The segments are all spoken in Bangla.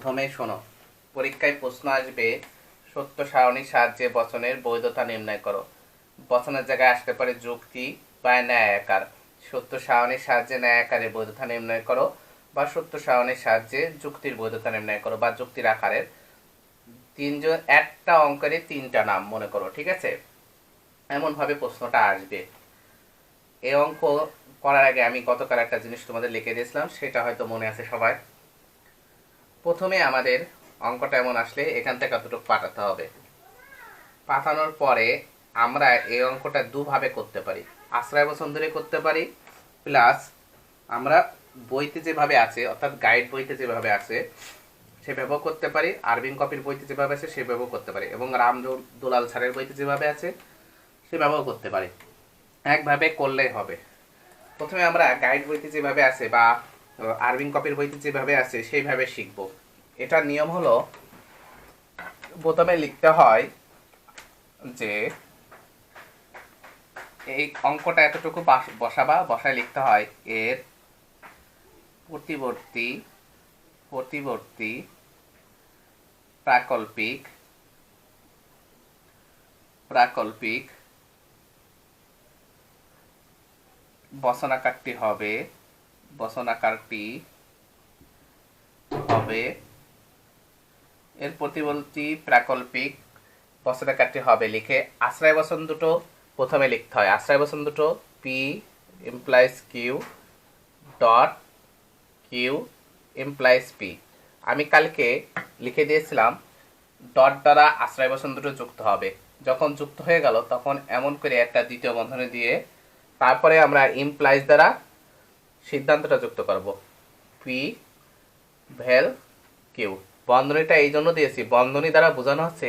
প্রথমে শোনো। পরীক্ষায় প্রশ্ন আসবে, সত্য সারণীর সাহায্যে বচনের বৈধতা নির্ণয় করো। বচনের জায়গায় আসতে পারে যুক্তি বা ন্যায় আকার সত্য সারণীর সাহায্যে ন্যায় আকারের বৈধতা নির্ণয় করো বা সত্য সারণীর সাহায্যে যুক্তির বৈধতা নির্ণয় করো বা যুক্তির আকারের তিনজন, একটা অঙ্কেরই তিনটা নাম মনে করো, ঠিক আছে? এমনভাবে প্রশ্নটা আসবে। এই অঙ্ক করার আগে আমি গতকাল একটা জিনিস তোমাদের লিখে দিয়েছিলাম, সেটা হয়তো মনে আছে সবাই। প্রথমে আমাদের অঙ্কটা এমন আসলে এখান থেকে কতটুকু পাঠাতে হবে। পাঠানোর পরে আমরা এই অঙ্কটা দুভাবে করতে পারি। আশ্রয় বছর ধরে করতে পারি, প্লাস আমরা বইতে যেভাবে আছে, অর্থাৎ গাইড বইতে যেভাবে আছে সেভাবেও করতে পারি। আরবিন কপির বইতে যেভাবে আছে সেভাবেও করতে পারি। এবং রাম দুলাল স্যারের বইতে যেভাবে আছে, সে সেভাবেও করতে পারি। একভাবে করলেই হবে। প্রথমে আমরা গাইড বইতে যেভাবে আছে বা আরবিন কপির বইতে যেভাবে আছে, সেইভাবে শিখব। এটার নিয়ম হলো, প্রথমে লিখতে হয় যে এই অঙ্কটা এতটুকু বাস- বসাবা, বসায় লিখতে হয় এর প্রতিবর্তী প্রতিবর্তী প্রাকল্পিক প্রাকল্পিক বসনাকারটি হবে বসনাকারটি হবে এর প্রতিবর্তী প্রাকল্পিক বসনাকারটি হবে লিখে আশ্রয় বসন দুটো প্রথমে লিখতে হয়। আশ্রয় বসন দুটো P implies Q dot Q implies P আমি কালকে লিখে দিয়েছিলাম ডট দ্বারা আশ্রয় বসন দুটো যুক্ত হবে। যখন যুক্ত হয়ে গেল, তখন এমন করে একটা দ্বিতীয় বন্ধনী দিয়ে তারপরে আমরা ইমপ্লাইজ দ্বারা সিদ্ধান্তটা যুক্ত করব। পি ভেল কিউ বন্ধনীটা এই জন্য দিয়েছি। বন্ধনী দ্বারা বোঝানো হচ্ছে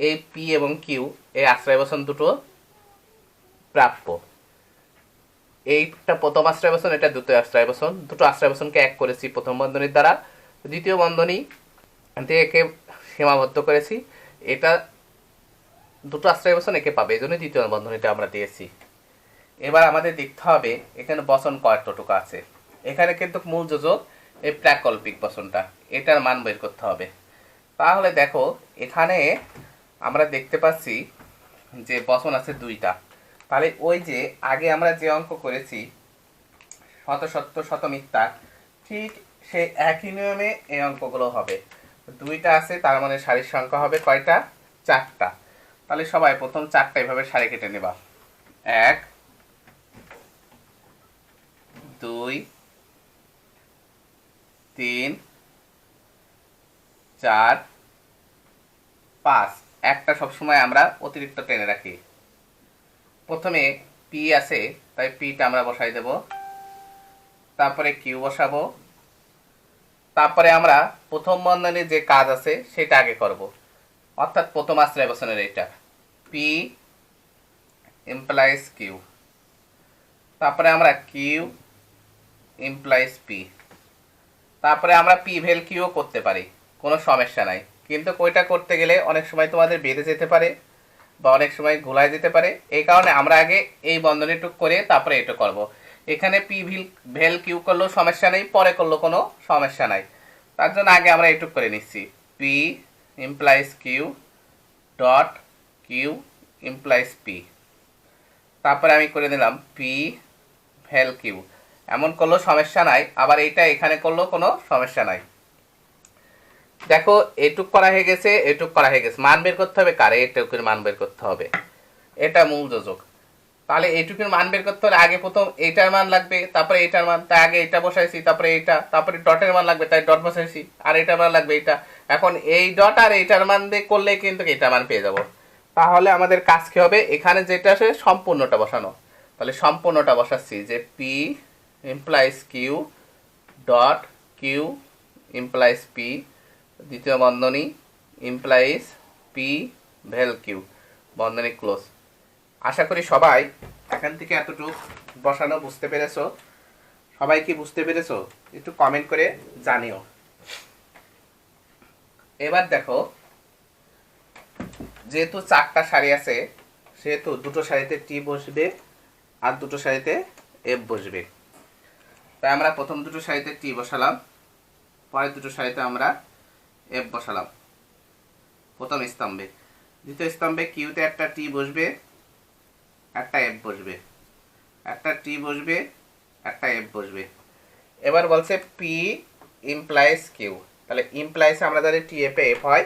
এই পি এবং কিউ এই আশ্রয় বসন দুটো প্রাপ্য। এইটা প্রথম আশ্রয় বসন এটা দ্বিতীয় আশ্রয় বসন দুটো আশ্রয় বসনকে এক করেছি প্রথম বন্ধনীর দ্বারা। দ্বিতীয় বন্ধনী থেকে সীমাবদ্ধ করেছি। এটা দুটো আশ্রয় বসন একে পাবে, এই জন্য দ্বিতীয় বন্ধনীটা আমরা দিয়েছি। এবার আমাদের দেখতে হবে, এখানে বসন কয়টুকু আছে। এখানে কিন্তু মূল যোজক এই প্রাকল্পিক বসনটা এটার মান বের করতে হবে। তাহলে দেখো, এখানে আমরা দেখতে পাচ্ছি যে বসন আছে দুইটা। তাহলে ওই যে আগে আমরা যে অঙ্ক করেছি, শত সত্য, শত মিথ্যা, ঠিক সেই একই নিয়মে এই অঙ্কগুলো হবে। দুইটা আছে, তার মানে শাড়ির সংখ্যা হবে কয়টা? চারটা। তাহলে সবাই প্রথম চারটা এভাবে শাড়ি কেটে নেবা। এক, দুই তিন, চার, পাঁচ। একটা সবসময় আমরা অতিরিক্ত টেনে রাখি। প্রথমে পি আছে, তাই পিটা আমরা বসাই দেব। তারপরে কিউ বসাবো। তারপরে আমরা প্রথম বন্ধনে যে কাজ আছে, সেটা আগে করব। অর্থাৎ প্রথম আশ্রয় বসনের এটা পি ইমপ্লাইজ কিউ তারপরে আমরা কিউ ইমপ্লাইজ পি তারপরে আমরা পি ভেল কিউ করতে পারি, কোনো সমস্যা নাই। কিন্তু কইটা করতে গেলে অনেক সময় তোমাদের বেঁধে যেতে পারে বা অনেক সময় ঘোলায় যেতে পারে। এই কারণে আমরা আগে এই বন্ধনীটুক করে তারপরে এটা করব। এখানে পি ভিল ভেল কিউ করলেও সমস্যা নেই, পরে করলেও কোনো সমস্যা নাই। তার জন্য আগে আমরা এটুক করে নিচ্ছি। P implies Q dot Q implies P তারপরে আমি করে দিলাম পি ভেল কিউ এমন করলেও সমস্যা নাই। আবার এইটা এখানে করলেও কোনো সমস্যা নাই। দেখো, এটুক করা হয়ে গেছে, এটুক করা হয়ে গেছে। মান বের করতে হবে কারে? এটুকুর মান বের করতে হবে। এটা মূল যোজক। তাহলে এইটুকুর মান বের করতে হলে আগে প্রথম এইটার মান লাগবে, তারপরে এইটার মান, তাই আগে এটা বসাইছি, তারপরে এইটা তারপরে ডটের মান লাগবে, তাই ডট বসাইছি, আর এটার মান লাগবে এইটা এখন এই ডট আর এইটার মান দিয়ে করলে কিন্তু এইটার মান পেয়ে যাব। তাহলে আমাদের কাজ কি হবে? এখানে যেটা আছে, সম্পূর্ণটা বসানো। তাহলে সম্পূর্ণটা বসাচ্ছি যে P implies Q dot Q implies P দ্বিতীয় বন্ধনী ইমপ্লাইজ পি ভেল কিউ বন্ধনী ক্লোজ আশা করি সবাই এখান থেকে এতটুকু বসানো বুঝতে পেরেছ। সবাই কি বুঝতে পেরেছ? একটু কমেন্ট করে জানিও। এবার দেখো, যেহেতু চারটা শাড়ি আছে, সেহেতু দুটো শাড়িতে টি বসবে আর দুটো শাড়িতে এফ বসবে। তাই আমরা প্রথম দুটো শাড়িতে টি বসালাম, পরের দুটো শাড়িতে আমরা এফ বসালাম। প্রথম স্তম্ভে। দ্বিতীয় স্তম্ভে কিউতে একটা টি বসবে, একটা এফ বসবে। একটা টি বসবে, একটা এফ বসবে। এবার বলছে পি ইমপ্লাইজ কিউ তাহলে ইমপ্লাইসে আমরা জানি টি এফে এফ হয়,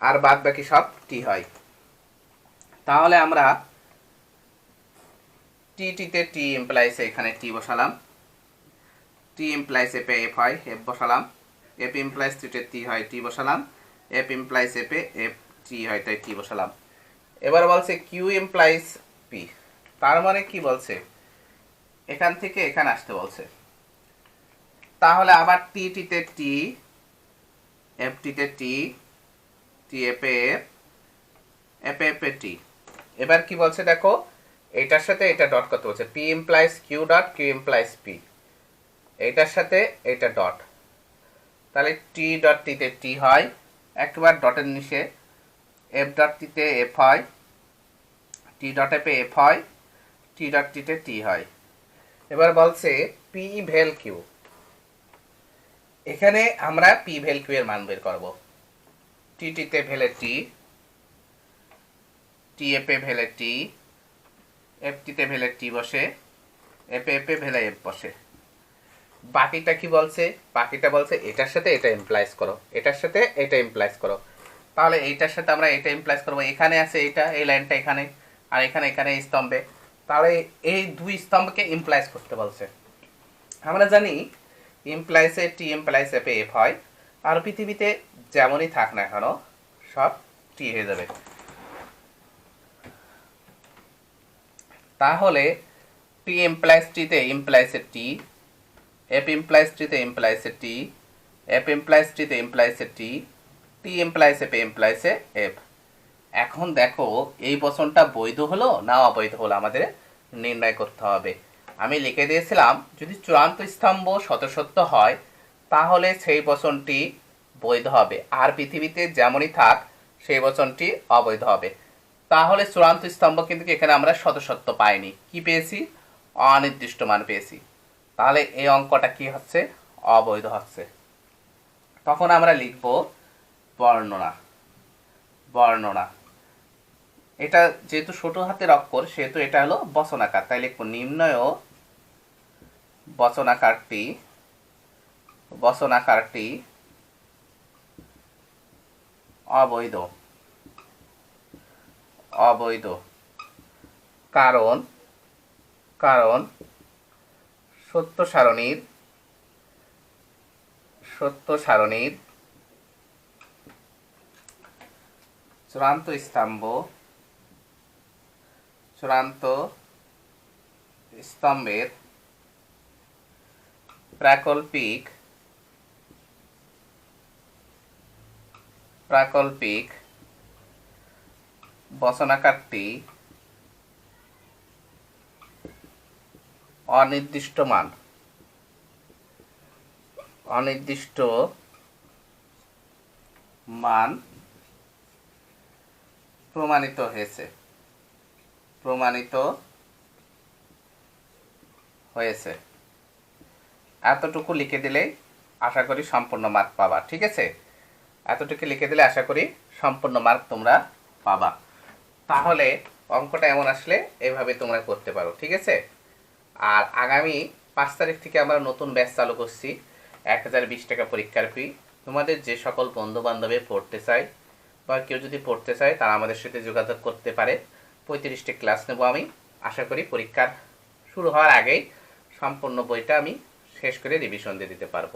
আর বাদ বাকি সব টি হয়। তাহলে আমরা টি টিতে টি ইমপ্লাইসে এখানে টি বসালাম। টি ইমপ্লাইস এপে এফ হয় এফ বসালাম। এফ ইমপ্লাইস টিতে টি হয় টি বসালাম। এফ ইমপ্লাইস এপে এফ টি হয়, তাই টি বসালাম। এবার বলছে কিউ ইমপ্লাইস পি তার মানে কি বলছে? এখান থেকে এখানে আসতে বলছে। তাহলে আবার টি টিতে টি এফ টিতে টি টি এপে এফ এপে এপে টি এবার কি বলছে দেখো? এটার সাথে এটা ডট করতে বলছে। P implies Q dot Q implies P এইটার সাথে এটা ডট তাহলে টি ডট টিতে টি হয়, একবার ডটের নিচে এফ ডট টিতে এফ হয় টি ডট এফে এফ হয় টি ডট টিতে টি হয়। এবার বলছে পি ভেল কিউ এখানে আমরা পি ভেল কিউ এর মান বের করব। টি টিতে ভেলে টি টি এফে ভেলে টি এফ টিতে ভেলে টি বসে এফে এফে ভেলে এফ বসে। বাকিটা কি বলছে? বাকিটা বলছে, এটার সাথে এটা ইমপ্লাইজ করো। এটার সাথে এটা ইমপ্লাইজ করো। তাহলে এইটার সাথে আমরা এটা ইমপ্লাইজ করব। এখানে আছে এটা, এই লাইনটা এখানে, আর এখানে এখানে স্তম্ভে। তাহলে এই দুই স্তম্ভকে ইমপ্লাইজ করতে বলছে। আমরা জানি ইমপ্লাইসে টি ইমপ্লাইস এফে এফ হয়, আর পৃথিবীতে যেমনই থাক না কেন, সব টি হয়ে যাবে। তাহলে টি ইমপ্লাইস টিতে ইমপ্লাইসে টি এফ ইমপ্লাইস টিতে ইমপ্লাইসে টি এফ ইমপ্লাইস টিতে ইমপ্লাইসে টি টি ইমপ্লাইস এফ ইমপ্লাইসে এফ এখন দেখো, এই বচনটা বৈধ হলো না অবৈধ হলো আমাদের নির্ণয় করতে হবে। আমি লিখে দিয়েছিলাম, যদি চূড়ান্ত স্তম্ভ শতসত্য হয়, তাহলে সেই বচনটি বৈধ হবে। আর পৃথিবীতে যেমনই থাক, সেই বচনটি অবৈধ হবে। তাহলে চূড়ান্ত স্তম্ভ কিন্তু এখানে আমরা শতসত্য পাইনি। কি পেয়েছি? অনির্দিষ্ট মান পেয়েছি। তাহলে এই অঙ্কটা কি হচ্ছে? অবৈধ হচ্ছে। তখন আমরা লিখব বর্ণনা। বর্ণনা। এটা যেহেতু ছোট হাতের অক্ষর, সেহেতু এটা হলো বচনাকার। তাই লিখব নিম্নয় বচনাকারটি বচনাকারটি অবৈধ। অবৈধ। কারণ কারণ সত্য সারণীর সত্য সারণীর চূড়ান্ত স্তম্ভ চূড়ান্ত স্তম্ভের প্রাকল্পিক প্রাকল্পিক বচনাকারটি অনির্দিষ্ট মান। অনির্দিষ্ট মান প্রমাণিত হয়েছে। প্রমাণিত হয়েছে। এতটুকু লিখে দিলেই আশা করি সম্পূর্ণ মার্ক পাবা, ঠিক আছে? এতটুকু লিখে দিলে আশা করি সম্পূর্ণ মার্ক তোমরা পাবা। তাহলে অঙ্কটা এমন আসলে এভাবে তোমরা করতে পারো, ঠিক আছে? আর আগামী পাঁচ তারিখ থেকে আমরা নতুন ব্যাচ চালু করছি। এক হাজার বিশ টাকা পরীক্ষার ফি তোমাদের যে সকল বন্ধু বান্ধবে পড়তে চায় বা কেউ যদি পড়তে চায়, তারা আমাদের সাথে যোগাযোগ করতে পারে। পঁয়ত্রিশটি ক্লাস নেব আমি। আশা করি পরীক্ষার শুরু হওয়ার আগেই সম্পূর্ণ বইটা আমি শেষ করে রিভিশন দিয়ে দিতে পারব।